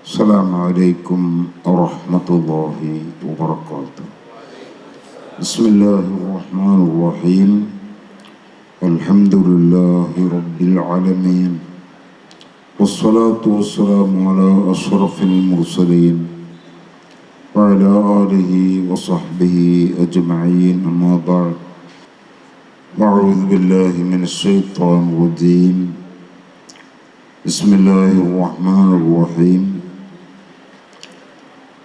السلام عليكم ورحمة الله وبركاته. بسم الله الرحمن الرحيم. الحمد لله رب العالمين. والصلاة والسلام على أشرف المرسلين وعلى آله وصحبه أجمعين أما بعد. أعوذ بالله من الشيطان الرجيم. بسم الله الرحمن الرحيم.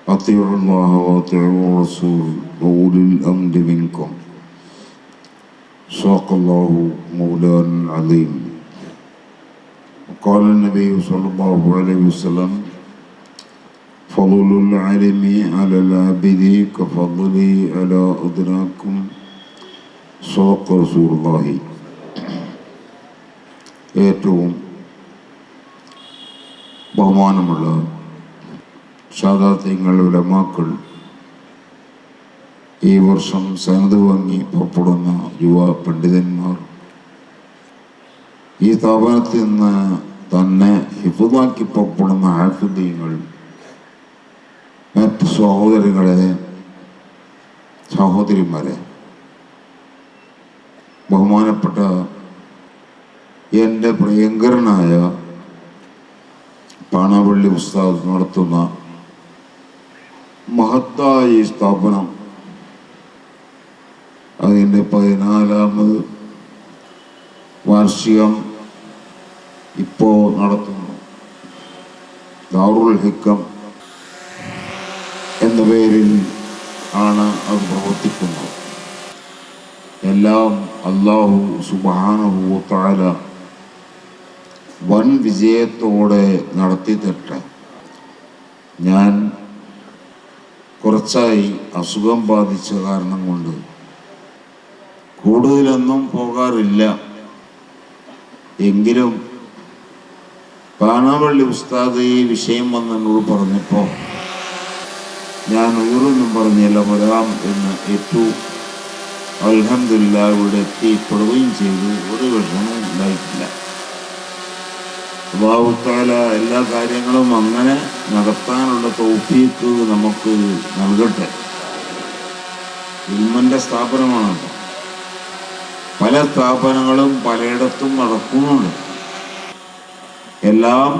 أطيعوا الله وأطيعوا الرسول وأولي الأمر منكم صدق الله مولانا العظيم وقال النبي صلى الله عليه وسلم فضل العلم على العبد كفضلي على أدناكم صدق رسول الله ഏറ്റവും ബഹുമാനമുള്ള സാധാത്യങ്ങൾ ഉലമാക്കൾ ഈ വർഷം സനത് വാങ്ങി പുറപ്പെടുന്ന യുവ പണ്ഡിതന്മാർ. ഈ സ്ഥാപനത്തിൽ നിന്ന് തന്നെ ഹിഫുദാക്കി പുറപ്പെടുന്ന ആഫുദ്യങ്ങൾ മറ്റ് സഹോദരങ്ങളെ സഹോദരിമാരെ ബഹുമാനപ്പെട്ട എന്റെ പ്രിയങ്കരനായ പാണാവള്ളി ഉസ്താദ് നടത്തുന്ന മഹത്തായ ഈ സ്ഥാപനം. അതിന്റെ പതിനാലാമത് വാർഷികം ഇപ്പോൾ നടത്തുന്നു. ദാറുൽ ഹിക്കം എന്ന പേരിൽ ആണ് അത് പ്രവർത്തിക്കുന്നത്. എല്ലാം അള്ളാഹു സുബാനഹു താല വൻ വിജയത്തോടെ നടത്തി തട്ടെ ഞാൻ കുറച്ചായി അസുഖം ബാധിച്ച കാരണം കൊണ്ട്. കൂടുതലൊന്നും പോകാറില്ല. എങ്കിലും പാണാവള്ളി ഉസ്താദ് ഈ വിഷയം വന്ന് എന്നോട് പറഞ്ഞപ്പോൾ ഞാൻ ഉയർന്നും പറഞ്ഞില്ല വരാം എന്ന് ഏറ്റവും അൽഹമില്ല ഇവിടെ എത്തിപ്പെടുകയും ചെയ്തു. ഒരു വിഷമവും ഉണ്ടായിട്ടില്ല. അള്ളാഹുത്താല എല്ലാ കാര്യങ്ങളും അങ്ങനെ നടത്താനുള്ള തോഫീക്ക് നമുക്ക് നൽകട്ടെ. ഇൽമന്റെ സ്ഥാപനമാണല്ലോ പല സ്ഥാപനങ്ങളും പലയിടത്തും നടക്കുന്നുണ്ട്. എല്ലാം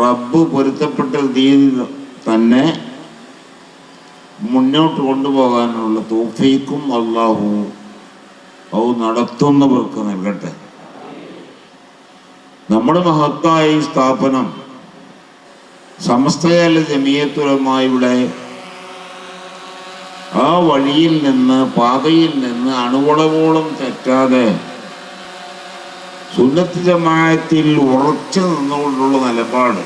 റബ്ബ് പൊരുത്തപ്പെട്ട രീതി തന്നെ മുന്നോട്ട് കൊണ്ടുപോകാനുള്ള തോഫീക്കും അള്ളാഹു ഔ നടത്തുന്നവർക്ക് നൽകട്ടെ. നമ്മുടെ മഹത്തായ ഈ സ്ഥാപനം സമസ്തകാല ജമീയത്തുലമായുടെ ആ വഴിയിൽ നിന്ന് പാതയിൽ നിന്ന് അണുവളവോളം തെറ്റാതെ സുന്നത്ത് ജമായത്തിൽ ഉറച്ചു നിന്നുകൊണ്ടുള്ള നിലപാട്.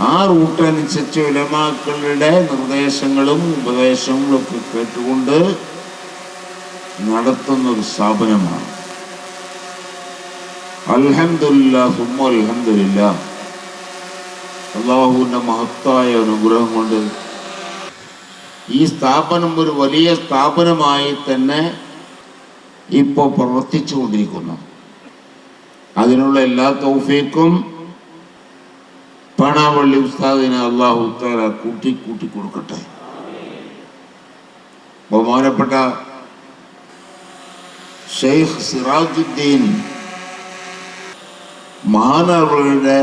ആ റൂട്ടനുസരിച്ച് ഉലമാക്കളുടെ നിർദ്ദേശങ്ങളും ഉപദേശങ്ങളും ഒക്കെ കേട്ടുകൊണ്ട് നടത്തുന്ന ഒരു സ്ഥാപനമാണ്. അൽഹമില്ല അള്ളാഹുവിന്റെ മഹത്തായ അനുഗ്രഹം കൊണ്ട് ഈ സ്ഥാപനം ഒരു വലിയ സ്ഥാപനമായി തന്നെ ഇപ്പോൾ പ്രവർത്തിച്ചു കൊണ്ടിരിക്കുന്നു അതിനുള്ള എല്ലാ തൗഫീക്കും പണാവള്ളി ഉസ്താദിനെ അള്ളാഹു താര കൂട്ടി കൂട്ടി കൊടുക്കട്ടെ. ബഹുമാനപ്പെട്ട ഷെയ്ഖ് സിറാജുദ്ദീൻ മഹാനവരുടെ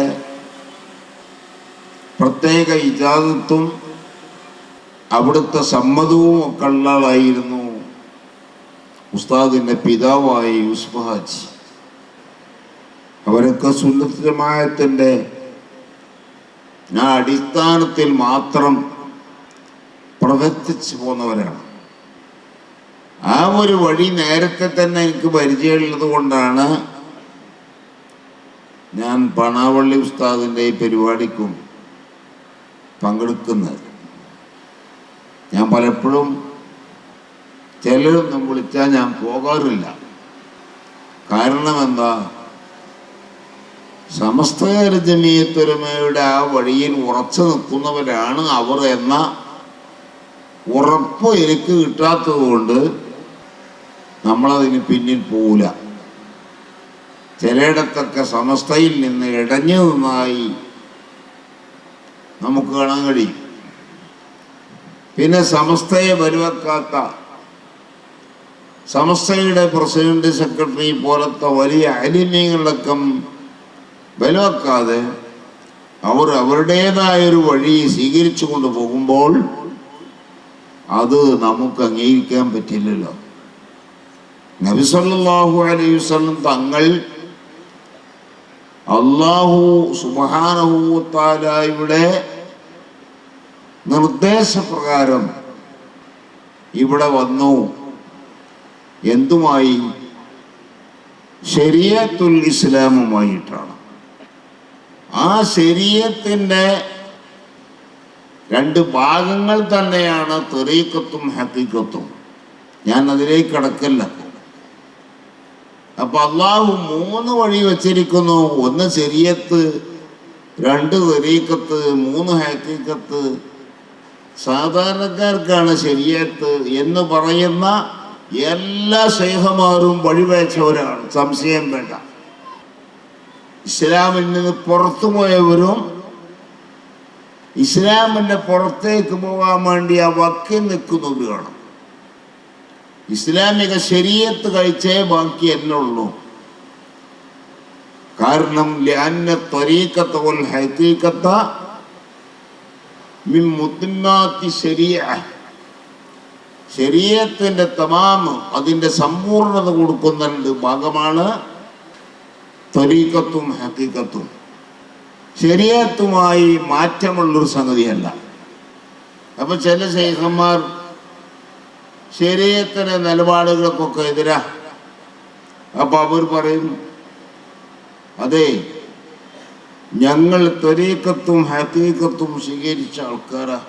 പ്രത്യേക ഇജാദത്തും അവിടുത്തെ സമ്മതവും ഒക്കെ ഉള്ളതായിരുന്നു ഉസ്താദിന്റെ പിതാവായ യൂസുഫ് ഹാജി. അവരൊക്കെ സുന്നത്ത് ജമായത്തിന്റെ ആ അടിസ്ഥാനത്തിൽ മാത്രം പ്രവർത്തിച്ചു പോന്നവരാണ് ആ ഒരു വഴി നേരത്തെ തന്നെ എനിക്ക് പരിചയമുള്ളത് കൊണ്ടാണ് ഞാൻ പണാവള്ളി ഉസ്താദിന്റെ ഈ പരിപാടിക്കും പങ്കെടുക്കുന്നത്. ഞാൻ പലപ്പോഴും ചിലരൊന്നും വിളിച്ചാൽ ഞാൻ പോകാറില്ല. കാരണം എന്താ സമസ്തകാര ജമീയത്തൊരുമയുടെ ആ വഴിയിൽ ഉറച്ചു നിൽക്കുന്നവരാണ് അവർ എന്ന ഉറപ്പ് എനിക്ക് കിട്ടാത്തത് കൊണ്ട് നമ്മളതിന് പിന്നിൽ പോവില്ല. ചിലയിടത്തൊക്കെ സമസ്തയിൽ നിന്ന് ഇടഞ്ഞു നിന്നായി നമുക്ക് കാണാൻ കഴിയും. പിന്നെ സമസ്തയെ വലുവെക്കാത്ത സമസ്തയുടെ പ്രസിഡന്റ് സെക്രട്ടറി പോലത്തെ വലിയ അലിമ്യങ്ങളടക്കം ബലവെക്കാതെ അവർ അവരുടേതായൊരു വഴി സ്വീകരിച്ചു കൊണ്ട് പോകുമ്പോൾ അത് നമുക്ക് അംഗീകരിക്കാൻ പറ്റില്ലല്ലോ. നബിസല്ലാഹു അലൈഹി തങ്ങൾ അള്ളാഹു സുബാനഹൂത്താലായുടെ നിർദ്ദേശപ്രകാരം ഇവിടെ വന്നു. എന്തുമായി? ശരിയത്തുൽ ഇസ്ലാമുമായിട്ടാണ്. ആ ശരീരത്തിന്റെ രണ്ട് ഭാഗങ്ങൾ തന്നെയാണ് തെറീക്കത്തും ഹക്കീക്കത്തും. ഞാൻ അതിലേക്ക് കടക്കല്ല. അപ്പൊ അള്ളാഹു മൂന്ന് വഴി വച്ചിരിക്കുന്നു. ഒന്ന് ചെറിയത്ത് രണ്ട് തെറീക്കത്ത് മൂന്ന് ഹക്കീക്കത്ത്. സാധാരണക്കാർക്കാണ് ശരിയത്ത് എന്ന് പറയുന്ന എല്ലാ ശേഖമാരും വഴിവെച്ചവരാണ് സംശയം വേണ്ട. ഇസ്ലാമിൽ നിന്ന് പുറത്തു പോയവരും ഇസ്ലാമിന്റെ പുറത്തേക്ക് പോകാൻ വേണ്ടി ആ വക്കി നിൽക്കുന്നവരുമാണ്. ഇസ്ലാമിക ശരീരത്ത് കഴിച്ചേ ബാക്കി എന്നുള്ളൂ കാരണം ശരീരത്തിന്റെ തമാമ് അതിന്റെ സമ്പൂർണത കൊടുക്കുന്ന രണ്ട് ഭാഗമാണ് ത്വരീക്കത്തും ഹക്കീക്കത്തും ശരീരത്തുമായി മാറ്റമുള്ളൊരു സംഗതിയല്ല. അപ്പൊ ചില ശേഖന്മാർ ശരീരത്തിന്റെ നിലപാടുകൾക്കൊക്കെ എതിരാ. അപ്പൊ അവർ പറയും അതെ ഞങ്ങൾ ത്വരീക്കത്തും ഹക്കീക്കത്തും സ്വീകരിച്ച ആൾക്കാരാ.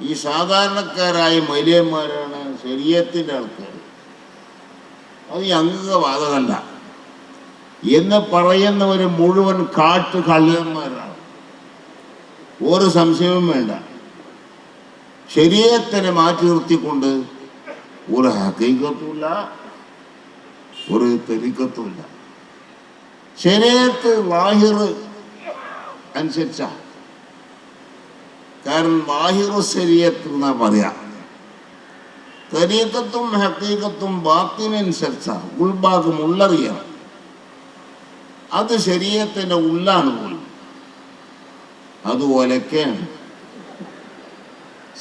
ഈ സാധാരണക്കാരായ മൈലിയന്മാരാണ് ശരീരത്തിന്റെ ആൾക്കാർ അത് ഞങ്ങൾക്ക് വാദമല്ല എന്ന് പറയുന്നവർ മുഴുവൻ കാട്ടു കള്ളന്മാരാണ് ഒരു സംശയവും വേണ്ട. ശരീരത്തിനെ മാറ്റി നിർത്തിക്കൊണ്ട് ഒരു ഹക്കീക്കത്തുമില്ല ഒരു തെരിക്കത്തുമില്ല ശരീരത്ത് വാഹിർ അനുസരിച്ച. കാരണം വാഹിറു ശരീരത്ത് എന്നാ പറയാം? തെരീക്കത്തും ഹക്കീക്കത്തും ബാത്തിനനുസരിച്ച ഉൾഭാഗം ഉള്ളറിയണം. അത് ശരീരത്തിന്റെ ഉള്ളാണ് പോലും. അതുപോലൊക്കെയാണ്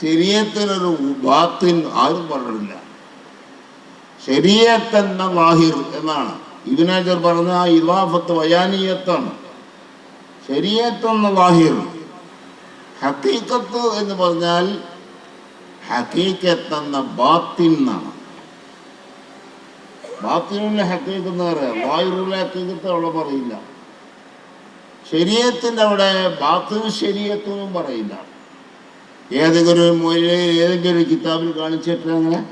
ശരീരത്തിനൊരു ബാത്തിൻ ആരും പറഞ്ഞിട്ടില്ല. ശരീരത്തെന്ന വാഹിർ എന്നാണ്. ഇബിനാജർ പറഞ്ഞ ആ ഇലാഫത്ത് വയാനീയത്താണ്. ശരീരത്തെന്ന വാഹിർ. ഹക്കീക്കത്ത് എന്ന് പറഞ്ഞാൽ ഹക്കീക്കത്തെന്ന ബാത്തിൻ എന്നാണ്. ബാത്തിനുള്ള ഹക്കീക്കത്ത് എന്ന് പറയാം. വായുറുള്ള ഹക്കീക്കത്ത് അവിടെ പറയില്ല. ശരീരത്തിന്റെ അവിടെ ബാത്തിന് ശരീരത്തൊന്നും പറയില്ല. ഏതെങ്കിലും മൊഴിയിൽ ഏതെങ്കിലും കിതാബിൽ കാണിച്ചിട്ട് അങ്ങനെ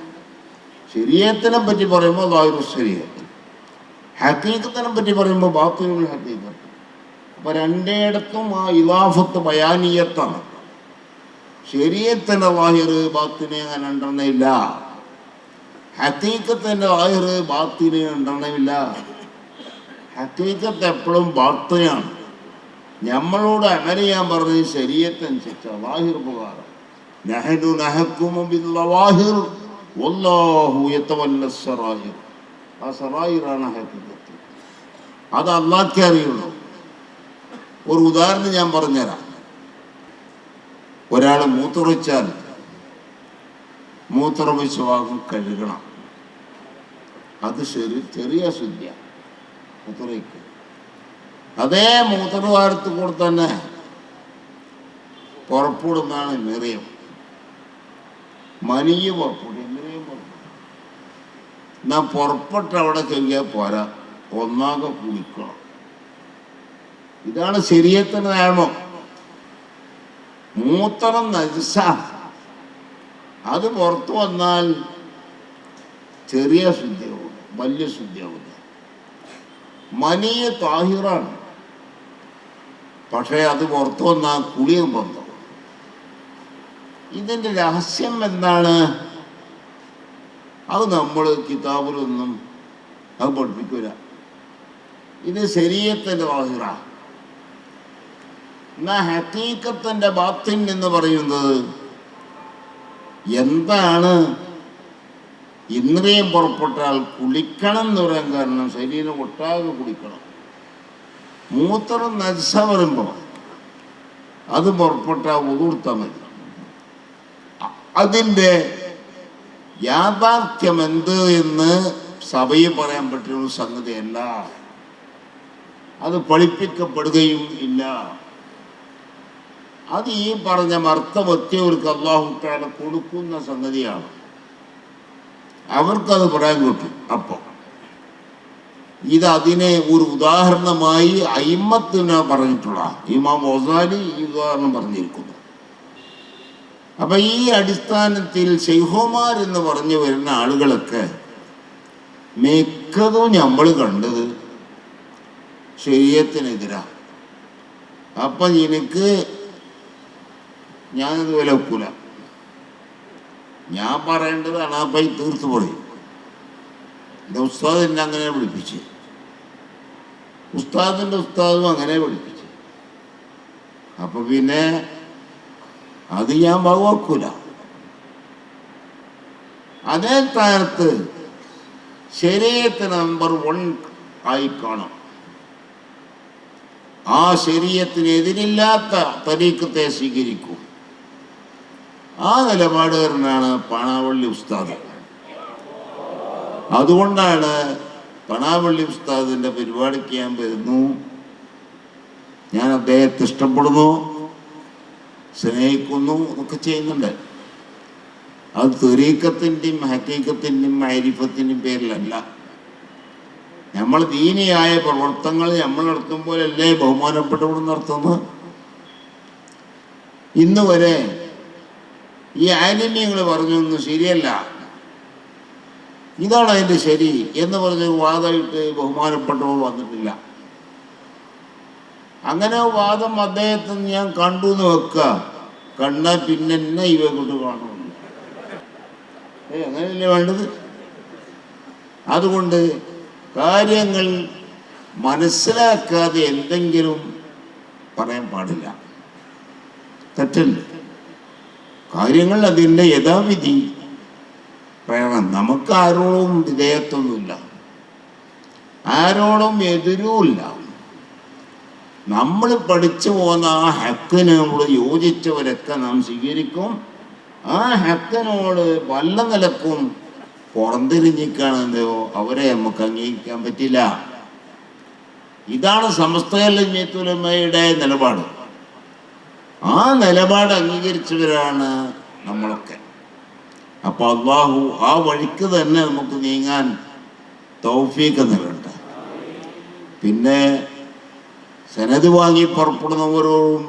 ശരീരത്തിനെ പറ്റി പറയുമ്പോൾ വായു ശരീരത്ത് ഹക്കീക്കത്തിനെ പറ്റി പറയുമ്പോൾ ബാത്തിനുള്ള ഹക്കീക്കത്ത്. അപ്പോൾ രണ്ടേടത്തും ആ ഇലാഫത്ത് ബയാനീയത്താണ്. ശരീരത്തിന്റെ വാഹിർ ബാത്തിനെ അങ്ങനെ ഉണ്ടെന്നില്ല ഹക്കീക്കത്തിന്റെ വാഹിർ ബാത്തിനെ ഉണ്ടെന്നില്ല ഹക്കീക്കത്ത് എപ്പോഴും ബാത്തിനെയാണ് നമ്മളോട് അമൽ ചെയ്യാൻ പറഞ്ഞത് ശരീരത്തനുസരിച്ച വാഹിർ ഉപകാരം. നഹനു നഹക്കുമു ബില്ലവാഹിർ. വല്ലാഹു യതവല്ല സറായിർ. ആ സറായിറാണ് അത് അള്ളാഹ്ക്കേ അറിയുള്ളൂ. ഒരു ഉദാഹരണം ഞാൻ പറഞ്ഞുതരാം. ഒരാൾ മൂത്രമൊഴിച്ചാൽ മൂത്രമൊഴിച്ച ഭാഗം കഴുകണം. അത് ശരി ചെറിയ ശുദ്ധിയ. മൂത്രയ്ക്ക് അതേ മൂത്രദ്വാരത്ത് കൂടെ തന്നെ പുറപ്പെടുന്നതാണ് നിറയം. മനിയ പുറപ്പെടും എങ്ങനെയും പുറപ്പെടും. നാം പുറപ്പെട്ട അവിടെ കഴുകിയാൽ പോരാ ഒന്നാകെ കുളിക്കണം. ഇതാണ് ശരീരത്തിന് നിയമം. മൂത്രം നജസ അത് പുറത്തു വന്നാൽ ചെറിയ ശുദ്ധിയാവും വലിയ ശുദ്ധിയാവില്ല. മനിയ താഹിറാണ്. പക്ഷേ അത് പുറത്തു വന്നാൽ കുളിയും ബന്ധം. ഇതിന്റെ രഹസ്യം എന്താണ്? അത് നമ്മൾ കിതാബിലൊന്നും അത് പഠിപ്പിക്കൂല. ഇത് ശരീരത്തിന്റെ വാഹിറ. എന്നാ ഹക്കീക്കത്തിന്റെ ബാത്തിൻ എന്ന് പറയുന്നത് എന്താണ്? ഇന്ദ്രിയം പുറപ്പെട്ടാൽ കുളിക്കണം എന്ന് പറയാൻ കാരണം ശരീരം ഒട്ടാകെ കുളിക്കണം. മൂത്രം നജസ വരുമ്പോൾ അത് പുറപ്പെട്ടാൽ ഉതിർത്താൽ മതി അതിന്റെ യാഥാർത്ഥ്യം എന്ത് എന്ന് സഭയിൽ പറയാൻ പറ്റുന്ന സംഗതിയല്ല അത് പഠിപ്പിക്കപ്പെടുകയും ഇല്ല. അത് ഈ പറഞ്ഞ മർത്തവത്യവർക്ക് അള്ളാഹുക്കാല കൊടുക്കുന്ന സംഗതിയാണ്. അവർക്കത് പറയാൻ കിട്ടും അപ്പോൾ ഇത് അതിനെ ഒരു ഉദാഹരണമായി അയിമത്തിന് പറഞ്ഞിട്ടുള്ള ഇമാം ഒസാലി ഈ ഉദാഹരണം പറഞ്ഞിരിക്കുന്നു. അപ്പൊ ഈ അടിസ്ഥാനത്തിൽ ശൈഹോമാർ എന്ന് പറഞ്ഞു വരുന്ന ആളുകളൊക്കെ മിക്കതും നമ്മൾ കണ്ടത് ശരീരത്തിനെതിരാ. അപ്പൊ എനിക്ക് ഞാനത് വില വെക്കൂല ഞാൻ പറയേണ്ടത് അണാപ്പായി തീർത്തു പറയും എന്റെ ഉസ്താദ് എന്നെ അങ്ങനെ വിളിപ്പിച്ച്. ഉസ്താദിന്റെ ഉസ്താദും അങ്ങനെ വിളിപ്പിച്ച്. അപ്പൊ പിന്നെ അത് ഞാൻ വകവെക്കൂല അതേ സ്ഥാനത്ത് ശരീരത്തെ നമ്പർ വൺ ആയി കാണാം. ആ ശരീരത്തിനെതിരില്ലാത്ത തരീക്കത്തെ സ്വീകരിക്കും. ആ നിലപാടുകാരനാണ് പാണാവള്ളി ഉസ്താദ്. അതുകൊണ്ടാണ് പണാവള്ളി ഉസ്താദിന്റെ പരിപാടിക്ക് ഞാൻ വരുന്നു. ഞാൻ അദ്ദേഹത്തെ ഇഷ്ടപ്പെടുന്നു. സ്നേഹിക്കുന്നു ഒക്കെ ചെയ്യുന്നുണ്ട്. അത് തെരീക്കത്തിന്റെയും ഹക്കീക്കത്തിന്റെയും ഐരിഫത്തിന്റെയും പേരിലല്ല. നമ്മൾ ദീനിയായ പ്രവർത്തനങ്ങൾ നമ്മൾ നടത്തുമ്പോഴല്ലേ ബഹുമാനപ്പെട്ടവിടെ നടത്തുന്നത്? ഇന്ന് വരെ ഈ ആലിന്യങ്ങൾ പറഞ്ഞൊന്നും ശരിയല്ല. ഇതാണ് അതിന്റെ ശരി എന്ന് പറഞ്ഞ് വാദമായിട്ട് ബഹുമാനപ്പെട്ടവർ വന്നിട്ടില്ല. അങ്ങനെ വാദം അദ്ദേഹത്തിന് ഞാൻ കണ്ടു എന്ന് വെക്ക. കണ്ട പിന്നെ എന്നെ ഇവ കൊണ്ട് കാണുന്നു ഏ അങ്ങനെയല്ലേ വേണ്ടത്? അതുകൊണ്ട് കാര്യങ്ങൾ മനസ്സിലാക്കാതെ എന്തെങ്കിലും പറയാൻ പാടില്ല. തെറ്റല്ല കാര്യങ്ങൾ അതിന്റെ യഥാവിധി. പറയണം നമുക്ക് ആരോടും വിധേയത്വമൊന്നുമില്ല. ആരോടും എതിരുമില്ല. നമ്മൾ പഠിച്ചു പോകുന്ന ആ ഹക്കിനോട് യോജിച്ചവരൊക്കെ നാം സ്വീകരിക്കും. ആ ഹക്കിനോട് വല്ല നിലക്കും പുറന്തിരിഞ്ഞിക്കാണെന്തോ അവരെ നമുക്ക് അംഗീകരിക്കാൻ പറ്റില്ല. ഇതാണ് സമസ്തയല്ലമയുടെ നിലപാട്. ആ നിലപാട് അംഗീകരിച്ചവരാണ് നമ്മളൊക്കെ. അപ്പൊ അള്ളാഹു ആ വഴിക്ക് തന്നെ നമുക്ക് നീങ്ങാൻ തൗഫീക്ക് നൽകട്ടെ. പിന്നെ സനത് വാങ്ങി പുറപ്പെടുന്നവരോടും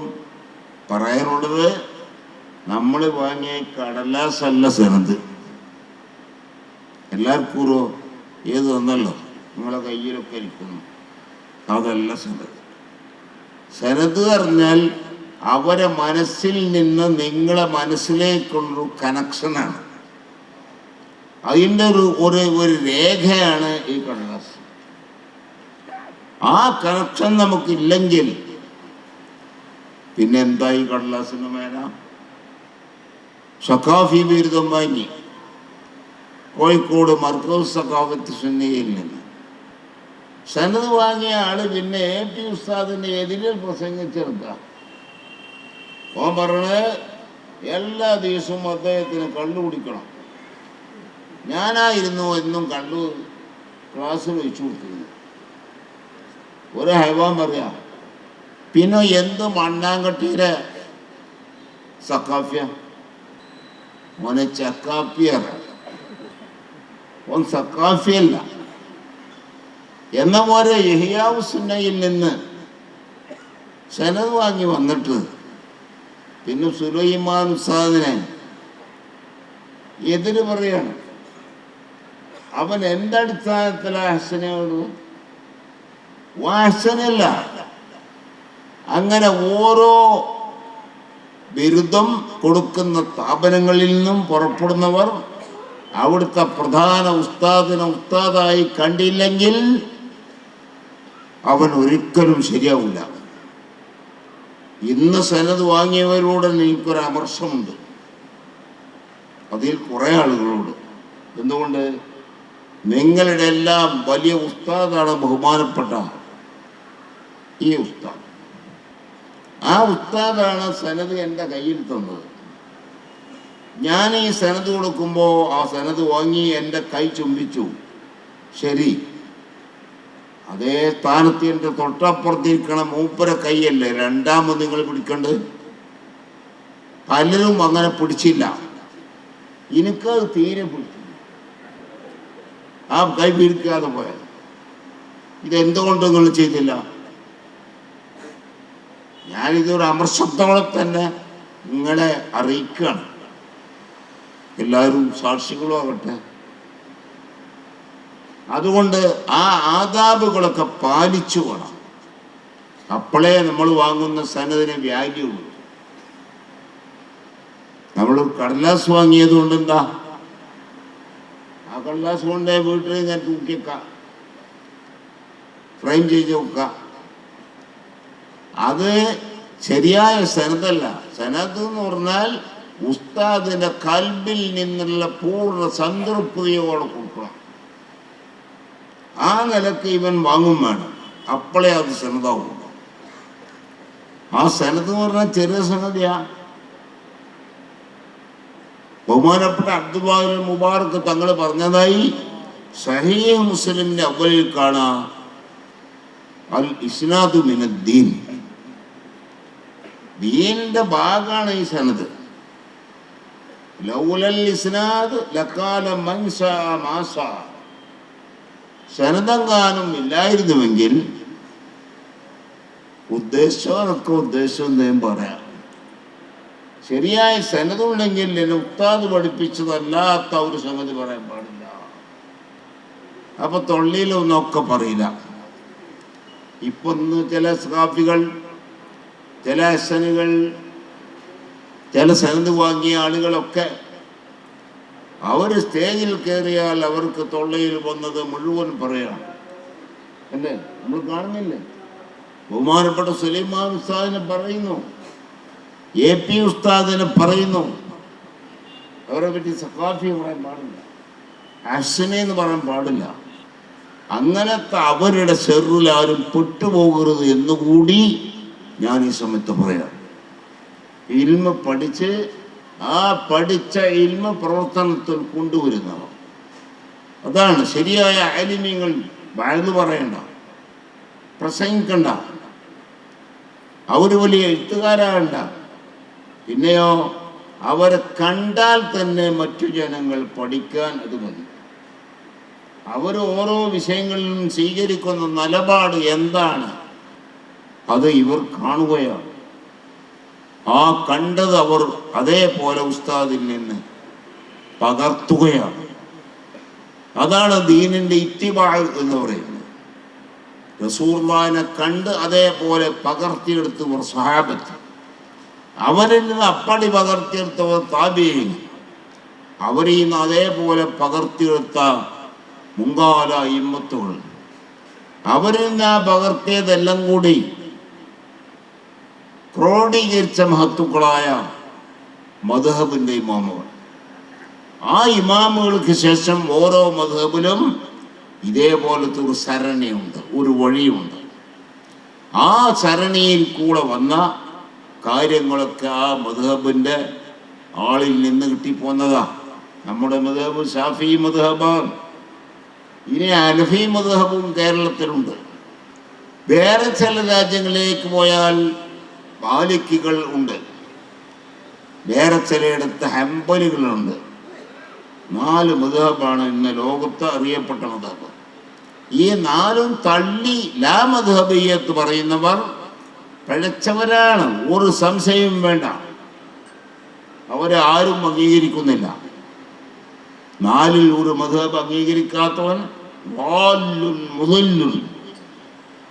പറയാനുള്ളത് നമ്മൾ വാങ്ങിയ കടലാസല്ല സനത് എല്ലാവർക്കും ഒരു ഏത് തന്നല്ലോ നിങ്ങളെ കയ്യിലൊക്കെ ഇരിക്കുന്നു. അതല്ല സനത് സനത് പറഞ്ഞാൽ അവരെ മനസ്സിൽ നിന്ന് നിങ്ങളെ മനസ്സിലേക്കുള്ളൊരു കണക്ഷനാണ് അതിന്റെ ഒരു ഒരു രേഖയാണ് ഈ കടലാസ്. ആ കണക്ഷൻ നമുക്കില്ലെങ്കിൽ പിന്നെ എന്തായി കടലാസിന് മേല സഖാഫി ബിരുദം വാങ്ങി. കോഴിക്കോട് മർക്കോസ് സഖാഫത്ത് സുന്നിയിൽ നിന്ന്. സനത് വാങ്ങിയ ആൾ പിന്നെ എ പി ഉസ്താദിന്റെ എതിരിൽ പ്രസംഗിച്ചെടുക്ക ഓൻ പറഞ്ഞത് എല്ലാ ദിവസവും അദ്ദേഹത്തിന് കള്ളു കുടിക്കണം. ഞാനായിരുന്നു എന്നും കള്ളു ക്ലാസ് വെച്ചു കൊടുത്തിരുന്നു ഒരു ഹൈവാൻ പറയാ. പിന്നെ എന്ത് മണ്ണാങ്കട്ടിയുടെ സക്കാഫിയ മോനെ ചക്കാപ്പിയറ ഓൻ സക്കാഫിയല്ല എന്ന പോലെ യഹിയാവ് സുന്നയിൽ നിന്ന് ചെലവ് വാങ്ങി വന്നിട്ട് പിന്നെ സുലൈമാൻ സാദിനെ എതിര് പറയാണ്. അവൻ എന്തടിസ്ഥാനത്തിലാണ് ഹസനയോട് വാസനല്ല അങ്ങനെ ഓരോ ബിരുദം കൊടുക്കുന്ന സ്ഥാപനങ്ങളിൽ നിന്നും പുറപ്പെടുന്നവർ അവിടുത്തെ പ്രധാന ഉസ്താദിനെ ഉസ്താദായി കണ്ടില്ലെങ്കിൽ അവൻ ഒരിക്കലും ശരിയാവില്ല. ഇന്ന് സനത് വാങ്ങിയവരോട് എനിക്കൊരു അമർഷമുണ്ട് അതിൽ കുറേ ആളുകളോട് എന്തുകൊണ്ട്? നിങ്ങളുടെ എല്ലാം വലിയ ഉസ്താദാണ് ബഹുമാനപ്പെട്ട ഈ ഉസ്താദ്. ആ ഉസ്താദാണ് സനത് എന്റെ കയ്യിൽ തന്നത്. ഞാൻ ഈ സനത് കൊടുക്കുമ്പോൾ ആ സനത് വാങ്ങി എന്റെ കൈ ചുംബിച്ചു. ശരി. അതേ സ്ഥാനത്ത് എന്റെ തൊട്ടപ്പുറത്തിരിക്കണ മൂപ്പര കൈയല്ലേ? രണ്ടാമത് നിങ്ങൾ പിടിക്കണ്ട്. പലരും അങ്ങനെ പിടിച്ചില്ല. എനിക്കത് തീരെ പിടിച്ചു ആ കൈ പിടിക്കാതെ പോയത് ഇതെന്തുകൊണ്ട് നിങ്ങൾ ചെയ്തില്ല? ഞാനിതൊരു അമർശബ്ദങ്ങളെ തന്നെ നിങ്ങളെ അറിയിക്കുകയാണ്. എല്ലാവരും സാക്ഷികളും ആകട്ടെ അതുകൊണ്ട് ആ ആദാബുകളൊക്കെ പാലിച്ചു വേണം. അപ്പോഴേ നമ്മൾ വാങ്ങുന്ന സനതിന് വാല്യൂ നമ്മൾ കടലാസ് വാങ്ങിയത് കൊണ്ട് എന്താ? ആ കടലാസ് കൊണ്ടേ വീട്ടിൽ ഞാൻ തൂക്കിക്കാം ഫ്രെയിം ചെയ്ത് വെക്ക. അത് ശരിയായ സനതല്ല. സനത് എന്ന് പറഞ്ഞാൽ ഉസ്താദിന്റെ കൽബിൽ നിന്നുള്ള പൂർണ സംതൃപ്തിയോടെ കൊടുക്കണം. ആ നിലയ്ക്ക് ഇവൻ വാങ്ങും വേണം. അപ്പോഴേ അത് സനതാവും ആ സനത് എന്ന് പറഞ്ഞാൽ ചെറിയ സംഗതിയാ ബഹുമാനപ്പെട്ട അബ്ദുബാദുൽ മുബാറക്ക് തങ്ങൾ പറഞ്ഞതായി സഹീഹ് മുസ്ലിമിന്റെ അവലിൽ കാണാം. അൽ ഇസ്നാദു മിനദ്ദീൻ. ദീനിന്റെ ഭാഗമാണ് ഈ സനത് ലൗലൽ ഇസ്നാദ് സനതങ്കാനും ഇല്ലായിരുന്നുവെങ്കിൽ ഉദ്ദേശമൊക്കെ ഉദ്ദേശം എന്തേലും പറയാം. ശരിയായ സനതുണ്ടെങ്കിൽ എന്നെ ഉത്താത് പഠിപ്പിച്ചതല്ലാത്ത ഒരു സംഗതി പറയാൻ പാടില്ല. അപ്പൊ തൊള്ളിയിലൊന്നൊക്കെ പറയില്ല. ഇപ്പൊ ഇന്ന് ചില സ്കാഫികൾ ചില സനത് വാങ്ങിയ ആളുകളൊക്കെ അവർ സ്റ്റേജിൽ കയറിയാൽ അവർക്ക് തൊള്ളയിൽ വന്നത് മുഴുവൻ പറയണം. അല്ലേ? നമ്മൾ കാണുന്നില്ലേ? ബഹുമാനപ്പെട്ട സുലൈമാൻ ഉസ്താദിനെ പറയുന്നു. എ പി ഉസ്താദിനെ പറയുന്നു. അവരെ പറ്റി സഖാഫി പറയാൻ പാടില്ല. അശ്വനെ എന്ന് പറയാൻ പാടില്ല. അങ്ങനത്തെ അവരുടെ ചെറുലാരും പെട്ടുപോകരുത് എന്നുകൂടി ഞാൻ ഈ സമയത്ത് പറയാം. ഇൽമ പഠിച്ച് ആ പഠിച്ച ഇൽമ പ്രവർത്തനത്തിൽ കൊണ്ടുവരുന്നവർ. അതാണ് ശരിയായ അലിമ്യങ്ങൾ വഴന്നു പറയണ്ട. പ്രസംഗിക്കണ്ട. അവർ വലിയ എഴുത്തുകാരാകണ്ട. പിന്നെയോ അവരെ കണ്ടാൽ തന്നെ മറ്റു ജനങ്ങൾ പഠിക്കാൻ അത് മതി അവർ ഓരോ വിഷയങ്ങളിലും സ്വീകരിക്കുന്ന നിലപാട് എന്താണ്? അത് ഇവർ കാണുകയാണ്. ആ കണ്ടത് അവർ അതേപോലെ ഉസ്താദിൽ നിന്ന് പകർത്തുകയാണ്. അതാണ് ദീനിന്റെ ഇത്തിബാഴ് എന്ന് പറയുന്നത്. റസൂർമാനെ കണ്ട് അതേപോലെ പകർത്തിയെടുത്തവർ സഹാബത്ത്. അവരിൽ നിന്ന് അപ്പടി പകർത്തിയെടുത്തവർ താബിയും അവരിൽ നിന്ന് അതേപോലെ പകർത്തിയെടുത്ത മുങ്കാല ഇമ്മത്തുകൾ അവരിൽ നിന്ന് ആ പകർത്തിയതെല്ലാം കൂടി ക്രോഡീകരിച്ച മഹത്തുക്കളായ മധുഹബിന്റെ ഇമാമുകൾ. ആ ഇമാമുകൾക്ക് ശേഷം ഓരോ മധുഹബിലും ഇതേപോലത്തെ ഒരു സരണിയുണ്ട് ഒരു വഴിയുണ്ട്. ആ സരണിയിൽ കൂടെ വന്ന കാര്യങ്ങളൊക്കെ ആ മധുഹബിന്റെ ആളിൽ നിന്ന് കിട്ടിപ്പോന്നതാ. നമ്മുടെ മധുഹബ് ഷാഫി മധുഹബാണ്. ഇനി അനഫി മധുഹബും കേരളത്തിലുണ്ട്. വേറെ ചില രാജ്യങ്ങളിലേക്ക് പോയാൽ മാലിക്കുകൾ ഉണ്ട്. വേറെ ചിലയിടത്ത് ഹെമ്പലുകളുണ്ട്. നാല് മധുഹബാണ് ഇന്ന് ലോകത്ത് അറിയപ്പെട്ട മധുഹബ് ഈ നാലും തള്ളി ലാ മധുഹബിയത്ത് പറയുന്നവർ പിഴച്ചവരാണ്. ഒരു സംശയവും വേണ്ട. അവരെ ആരും അംഗീകരിക്കുന്നില്ല. നാലിൽ ഒരു മധുഹബ് അംഗീകരിക്കാത്തവൻ മുതല്ലുൻ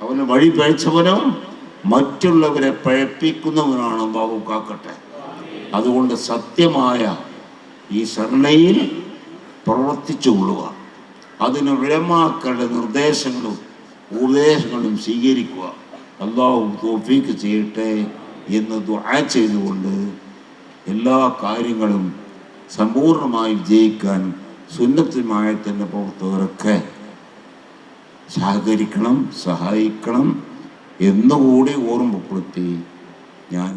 അവന് വഴി പഴിച്ചവനും മറ്റുള്ളവരെ പഴപ്പിക്കുന്നവനാണ് ബാബു കാക്കട്ടെ. അതുകൊണ്ട് സത്യമായ ഈ ശരണയിൽ പ്രവർത്തിച്ചു കൊള്ളുക. അതിന് വിളമാക്കളുടെ നിർദ്ദേശങ്ങളും ഉപദേശങ്ങളും സ്വീകരിക്കുക. അള്ളാഹു തോഫീക്ക് ചെയ്യട്ടെ എന്ന് ദുആ ചെയ്തുകൊണ്ട് എല്ലാ കാര്യങ്ങളും സമ്പൂർണമായി വിജയിക്കാൻ സുന്നത്തുമായത്തിന്റെ പ്രവർത്തകരൊക്കെ സഹകരിക്കണം സഹായിക്കണം. എന്നുകൂടി ഓർമ്മപ്പെടുത്തി ഞാൻ